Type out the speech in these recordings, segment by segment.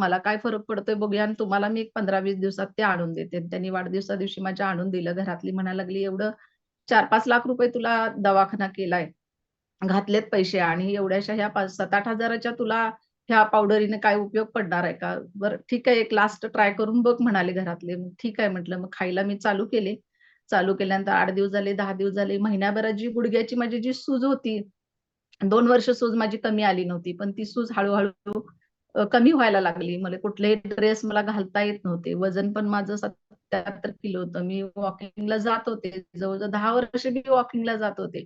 मला काय फरक पडतोय बघूया आणि तुम्हाला मी एक पंधरा वीस दिवसात ते आणून देते. त्यांनी वाढदिवसा दिवशी माझ्या आणून दिलं. घरातली म्हणायला लागली एवढं चार पाच लाख रुपये तुला दवाखाना केलाय. घातलेत पैसे आणि एवढ्याशा ह्या पाच सात आठ हजाराच्या तुला ह्या पावडरीने काय उपयोग पडणार आहे का? बरं ठीक आहे एक लास्ट ट्राय करून बघ म्हणाले घरातले. ठीक आहे म्हटलं. मग खायला मी चालू केले. चालू केल्यानंतर आठ दिवस झाले दहा दिवस झाले. महिन्याभरात जी गुडघ्याची माझी जी सूज होती दोन वर्ष सूज माझी कमी आली नव्हती. पण ती सूज हळूहळू कमी व्हायला लागली. मला कुठलेही ड्रेस मला घालता येत नव्हते. वजन पण माझं सत्याहत्तर किलो होतं. मी वॉकिंगला जात होते. जवळजवळ दहा वर्ष मी वॉकिंगला जात होते.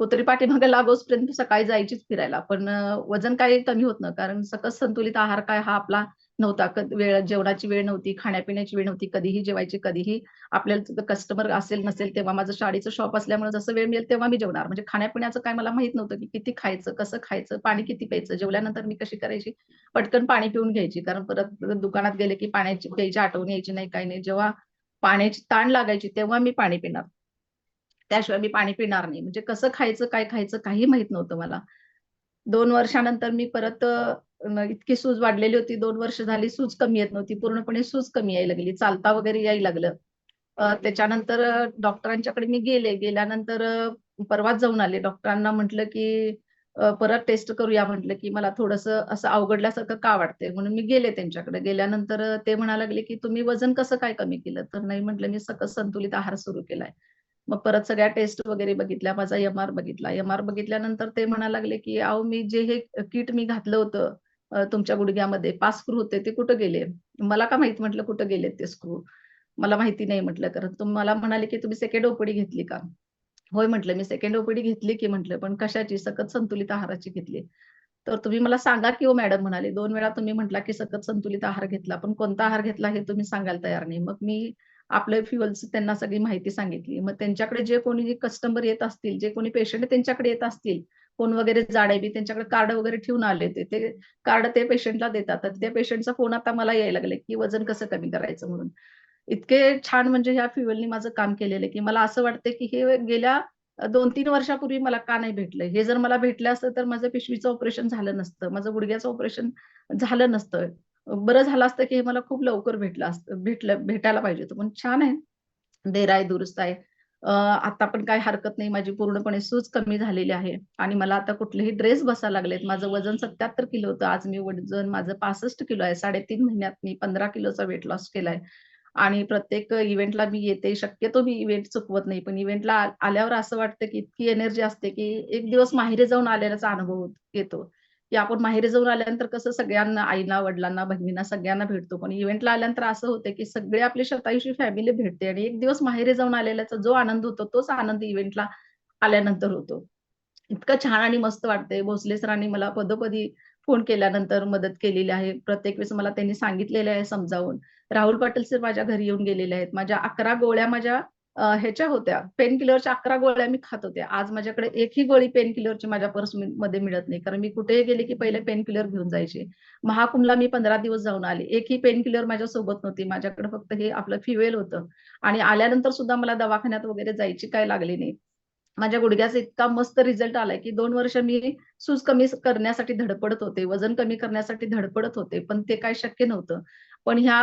कुत्री पाठीमागे लागोसपर्यंत सकाळी जायचीच फिरायला. पण वजन काही कमी होत ना कारण सकस संतुलित आहार काय हा आपला नव्हता. वेळ जेवणाची वेळ नव्हती खाण्यापिण्याची वेळ नव्हती कधीही जेवायची कधीही आपल्याला कस्टमर असेल नसेल तेव्हा माझं शाळेचं शॉप असल्यामुळे जसं वेळ मिळेल तेव्हा मी जेवणार. म्हणजे खाण्यापिण्याचं काय मला माहीत नव्हतं की किती खायचं कसं खायचं पाणी किती प्यायचं जेवल्यानंतर मी कशी करायची? पटकन पाणी पिऊन घ्यायची. कारण परत दुकानात गेले की पाण्याची प्यायची आठवण यायची नाही काही नाही. जेव्हा पाण्याची ताण लागायची तेव्हा मी पाणी पिणार. त्याशिवाय मी पाणी पिणार नाही. म्हणजे कसं खायचं काय खायचं काही माहीत नव्हतं मला. दोन वर्षानंतर मी परत इतकी सूज वाढलेली होती. दोन वर्ष झाली सूज कमी येत नव्हती. पूर्णपणे सूज कमी यायला लागली. चालता वगैरे यायला लागलं. त्याच्यानंतर डॉक्टरांच्याकडे मी गेले. गेल्यानंतर परवाच जाऊन आले. डॉक्टरांना म्हटलं की परत टेस्ट करूया म्हटलं की मला थोडस असं अवघडल्यासारखं का वाटतंय? म्हणून मी गेले त्यांच्याकडे. गेल्यानंतर ते म्हणा लागले की तुम्ही वजन कसं काय कमी केलं? तर नाही म्हटलं मी सकस संतुलित आहार सुरू केलाय. मग परत सगळ्या टेस्ट वगैरे बघितल्या. माझा एम आर बघितला. एम आर बघितल्यानंतर ते म्हणा लागले की अहो मी जे हे किट मी घातलं होतं तुमच्या गुडघ्यामध्ये पाच स्क्रू होते ते कुठं गेले? मला का माहीत म्हटलं कुठं गेले ते स्क्रू मला माहिती नाही म्हटलं कारण तुम्हाला म्हणाले की तुम्ही सेकंड ओपीडी घेतली का? होय म्हटलं मी सेकंड ओपीडी घेतली की म्हटलं पण कशाची? सकत संतुलित आहाराची घेतली. तर तुम्ही मला सांगा की हो मॅडम म्हणाले. दोन वेळा तुम्ही म्हटला की सकत संतुलित आहार घेतला पण कोणता आहार घेतला हे तुम्ही सांगायला तयार नाही. मग मी आपलं फ्युअल्स त्यांना सगळी माहिती सांगितली. मग त्यांच्याकडे जे कोणी कस्टमर येत असतील जे कोणी पेशंट त्यांच्याकडे येत असतील फोन वगैरे जाडे बी त्यांच्याकडे कार्ड वगैरे ठेवून आले ते ते कार्ड ते पेशंटला देतात. तर त्या पेशंटचा फोन आता मला यायला लागले की वजन कसं कमी करायचं म्हणून. इतके छान म्हणजे ह्या फ्युएलनी माझं काम केलेलं आहे की मला असं वाटतं की हे गेल्या दोन तीन वर्षापूर्वी मला का नाही भेटलं? हे जर मला भेटलं असतं तर माझं पिशवीचं ऑपरेशन झालं नसतं. माझं गुडघ्याचं ऑपरेशन झालं नसतं. बरं झालं असतं की हे मला खूप लवकर भेटलं असतं भेटलं भेटायला पाहिजे होतं. पण छान आहे. देर आहे दुरुस्त आहे. आता पण काय हरकत नाही. माझी पूर्णपणे सूज कमी झालेली आहे. आणि मला आता कुठलेही ड्रेस बसायला लागलेत. माझं वजन सत्याहत्तर किलो होतं. आज मी वजन माझं पासष्ट किलो आहे. साडेतीन महिन्यात मी पंधरा किलोचा वेट लॉस केलाय. आणि प्रत्येक इव्हेंटला मी येते. शक्यतो मी इव्हेंट चुकवत नाही. पण इव्हेंटला आल्यावर असं वाटतं की इतकी एनर्जी असते की एक दिवस माहेरी जाऊन आलेल्याचा अनुभव येतो. की आपण माहेरी जाऊन आल्यानंतर कसं सगळ्यांना आईला वडिलांना बहिणींना सगळ्यांना भेटतो. पण इव्हेंटला आल्यानंतर असं होतं की सगळे आपली शतायुषी फॅमिली भेटते आणि एक दिवस माहेरी जाऊन आलेल्याचा जो आनंद होतो तोच आनंद इव्हेंटला आल्यानंतर होतो. इतकं छान आणि मस्त वाटतंय. भोसले सरांनी मला पदोपदी फोन केल्यानंतर मदत केलेली आहे. प्रत्येक वेळेस मला त्यांनी सांगितलेले आहे समजावून. राहुल पाटील सर माझ्या घरी येऊन गेलेले आहेत. माझ्या अकरा गोळ्या माझ्या ह्याच्या होत्या. पेन किलरच्या अकरा गोळ्या मी खात होत्या. आज माझ्याकडे एकही गोळी पेन किलरची माझ्या पर्समध्ये मिळत नाही. कारण मी कुठेही गेले की पहिले पेन किलर घेऊन जायचे. महाकुंभला मी पंधरा दिवस जाऊन आले. एकही पेन किलर माझ्या सोबत नव्हती. माझ्याकडे फक्त हे आपलं फ्युएल होतं. आणि आल्यानंतर सुद्धा मला दवाखान्यात वगैरे जायची काय लागली नाही. माझ्या गुडघ्याचा इतका मस्त रिझल्ट आलाय की दोन वर्ष मी सूज कमी करण्यासाठी धडपडत होते. वजन कमी करण्यासाठी धडपडत होते. पण ते काय शक्य नव्हतं. पण ह्या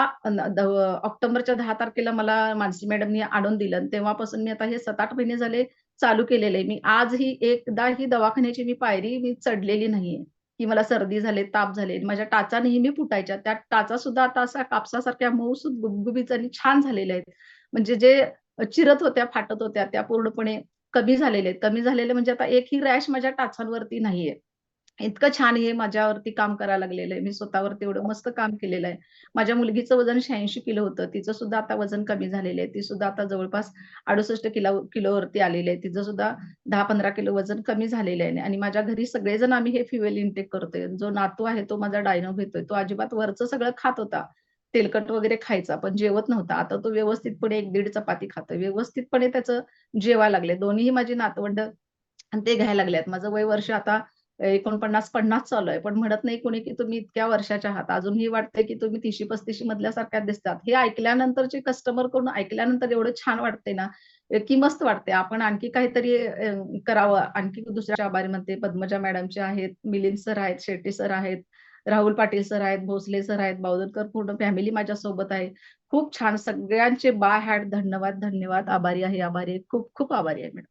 ऑक्टोबरच्या दहा तारखेला मला मानसी मॅडमनी आणून दिलं. तेव्हापासून मी आता हे सात आठ महिने झाले चालू केलेले. आहे मी आजही एकदा ही दवाखान्याची मी पायरी मी चढलेली नाहीये. की मला सर्दी झाले ताप झाले माझ्या टाचा नेहमी फुटायच्या. त्या टाचा सुद्धा आता असा कापसासारख्या मऊसूद गुबगुबीत आणि छान झालेल्या आहेत. म्हणजे जे चिरत होत्या फाटत होत्या त्या पूर्णपणे कमी झालेले आहेत. कमी झालेले म्हणजे आता एकही रॅश माझ्या टाचांवरती नाहीये. इतकं छान हे माझ्यावरती काम करायला लागलेलं आहे. मी स्वतःवरती एवढं मस्त काम केलेलं आहे. माझ्या मुलगीचं वजन शहाऐंशी किलो होतं. तिचं सुद्धा आता वजन कमी झालेलं आहे. ती सुद्धा आता जवळपास अडुसष्ट किलो किलोवरती आलेली आहे. तिचं सुद्धा दहा पंधरा किलो वजन कमी झालेलं आहे. आणि माझ्या घरी सगळेजण आम्ही हे फ्युएल इंटेक करतोय. जो नातू आहे तो माझा डायनो घेतोय. तो अजिबात वरचं सगळं खात होता. तेलकट वगैरे खायचा पण जेवत नव्हता. आता तो व्यवस्थितपणे एक दीड चपाती खातोय. व्यवस्थितपणे त्याचं जेवा लागले. दोन्ही माझी नातवंड आणि ते घ्यायला लागलेत. माझं वय वर्ष आता एकोणपन्नास पन्नास चालू आहे पण म्हणत नाही कोणी की तुम्ही इतक्या वर्षाच्या आहात अजूनही वाटतंय की तुम्ही तिशी पस्तीशी मधल्यासारख्या दिसतात हे ऐकल्यानंतरचे कस्टमरकडून ऐकल्यानंतर एवढं छान वाटते ना की मस्त वाटते आपण आणखी काहीतरी करावं आणखी दुसऱ्या आभारी म्हणते पद्मजा मॅडमचे आहेत मिलिंद सर आहेत शेट्टी सर आहेत राहुल पाटील सर आहेत, भोसले सर आहेत, बावधनकर पूर्ण फॅमिली माझ्यासोबत आहे. खूप छान सगळ्यांचे बाय हॅड धन्यवाद, धन्यवाद. आभारी आहे, आभारी आहे. खूप खूप आभारी आहे मॅडम.